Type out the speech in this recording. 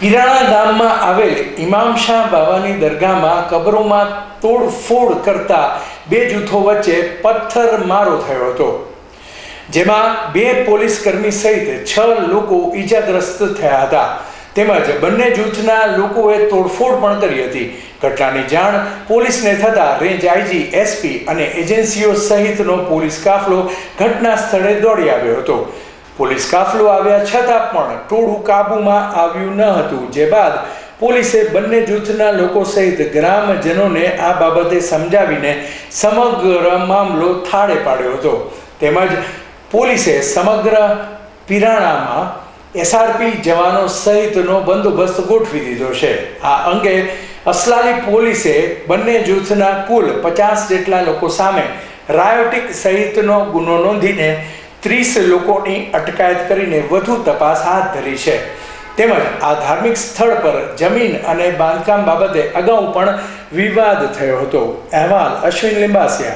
પિરાણા ગામમાં આવેલ ઇમામ શાહ બાવાની દરગાહમાં કબરોમાં તોડફોડ કરતા બે જૂથો વચ્ચે પથ્થરમારો થયો હતો, જેમાં બે પોલીસ કર્મી સહિત છ લોકો ઈજાગ્રસ્ત થયા હતા. તેમજ બંને જૂથના લોકોએ તોડફોડ પણ કરી હતી. ઘટનાની જાણ પોલીસને થતાં રેન્જ આઈજી, એસપી અને એજન્સીઓ સહિતનો પોલીસ કાફલો ઘટના સ્થળે દોડી આવ્યો હતો. પોલીસ કાફલો આવ્યા છતાં પણ ટોળું કાબૂમાં આવ્યું ન હતું. જે બાદ પોલીસે બંને જૂથના લોકો સહિત ગ્રામજનોને આ બાબતે સમજાવીને સમગ્ર મામલો થાળે પાડ્યો હતો. તેમજ પોલીસે સમગ્ર પિરાણામાં એસઆરપી જવાનો સહિતનો બંદોબસ્ત ગોઠવી દીધો છે. આ અંગે અસલાલી પોલીસે બંને જૂથના કુલ પચાસ જેટલા લોકો સામે રાયોટિક સહિતનો ગુનો નોંધીને ત્રીસ લોકોની અટકાયત કરીને વધુ તપાસ હાથ ધરી છે. તેમજ આ ધાર્મિક સ્થળ પર જમીન અને બાંધકામ બાબતે અગાઉ પણ વિવાદ થયો હતો. અહેવાલ અશ્વિન લિંબાસિયા.